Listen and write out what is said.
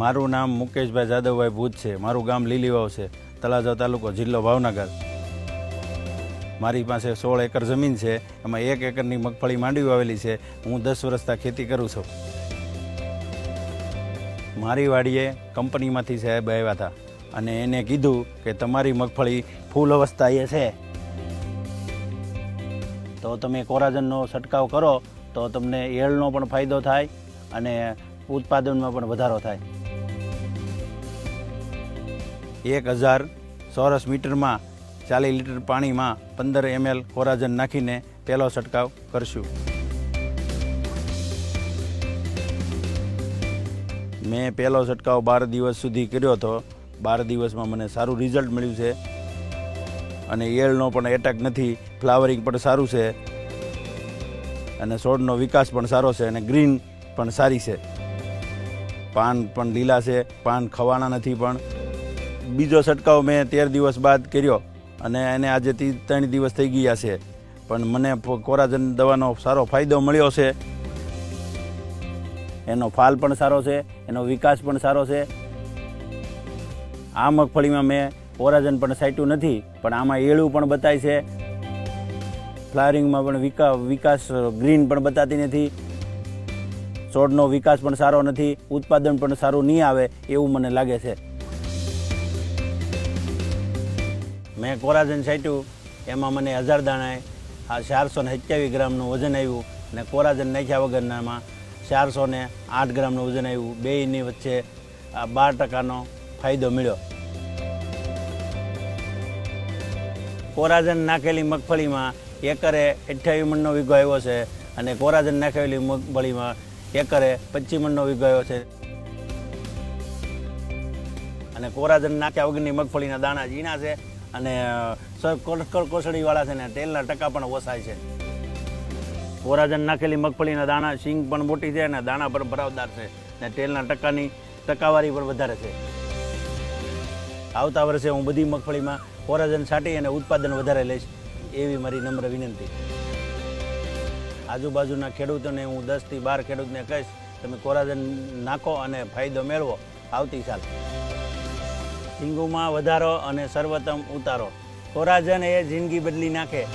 મારું નામ મુકેશભાઈ જાદવભાઈ ભૂત છે. મારું ગામ લીલીવાવ છે. તળાજા તાલુકો જિલ્લો ભાવનગર. મારી પાસે સોળ એકર જમીન છે. એમાં એક એકરની મગફળી માંડવી આવેલી છે. હું દસ વર્ષથી ખેતી કરું છું. મારી વાડીએ કંપનીમાંથી સાહેબ આવ્યા હતા અને એને કીધું કે તમારી મગફળી ફૂલ અવસ્થાએ છે. તો તમે કોરાજનનો છંટકાવ કરો તો તમને એળનો પણ ફાયદો થાય અને ઉત્પાદનમાં પણ વધારો થાય. એક હજાર ચોરસ મીટરમાં ચાલીસ લીટર પાણીમાં પંદર એમએલ કોરાજન નાખીને પહેલો છંટકાવ કરશું. મેં પહેલો છંટકાવ બાર દિવસ સુધી કર્યો હતો. બાર દિવસમાં મને સારું રિઝલ્ટ મળ્યું છે. અને ઈયળનો પણ એટેક નથી. ફ્લાવરિંગ પણ સારું છે. અને છોડનો વિકાસ પણ સારો છે અને ગ્રીન પણ સારી છે. પાન પણ લીલા છે. પાન ખવાના નથી પણ બીજો છંટકાવ મેં તેર દિવસ બાદ કર્યો અને એને આજે ત્રણ દિવસ થઈ ગયા છે. પણ મને કોરાજન દવાનો સારો ફાયદો મળ્યો છે. એનો ફાલ પણ સારો છે, એનો વિકાસ પણ સારો છે. આ મગફળીમાં મેં કોરાજન પણ સાટ્યું નથી, પણ આમાં એળું પણ બતાય છે. ફ્લાવરિંગમાં પણ વિકા, વિકાસ, ગ્રીન પણ બતાતી નથી. છોડનો વિકાસ પણ સારો નથી, ઉત્પાદન પણ સારું નહીં આવે એવું મને લાગે છે. મેં કોરાજન છાંટ્યું, એમાં મને હજાર દાણાએ આ ચારસો ને સત્યાવીસ ગ્રામનું વજન આવ્યું અને કોરાજન નાખ્યા વગરનામાં ચારસો ને આઠ ગ્રામનું વજન આવ્યું. બેયની વચ્ચે આ બાર ટકાનો ફાયદો મળ્યો. કોરાજન નાખેલી મગફળીમાં એકરે અઠ્યાવીસ મણનો વીઘો આવ્યો છે અને કોરાજન નાખેલી મગફળીમાં એકરે પચીસ મણનો વીઘો આવ્યો છે. અને કોરાજન નાખ્યા વગરની મગફળીના દાણા ઝીણા છે. અને કોસળીવાળા છે ને, તેલના ટકા પણ ઓછા છે. કોરાજન નાખેલી મગફળીના દાણા સિંગ પણ મોટી છે અને દાણા પણ ભરાવદાર છે ને તેલના ટકાની ટકાવારી પણ વધારે છે. આવતા વર્ષે હું બધી મગફળીમાં કોરાજન છાંટી અને ઉત્પાદન વધારે લઈશ એવી મારી નમ્ર વિનંતી. આજુબાજુના ખેડૂતોને હું દસથી બાર ખેડૂતને કહીશ, તમે કોરાજન નાખો અને ફાયદો મેળવો. આવતી સાલ. સિંગુમાં વધારો અને સર્વોત્તમ ઉતારો. કોરાજન એ જિંદગી બદલી નાખે.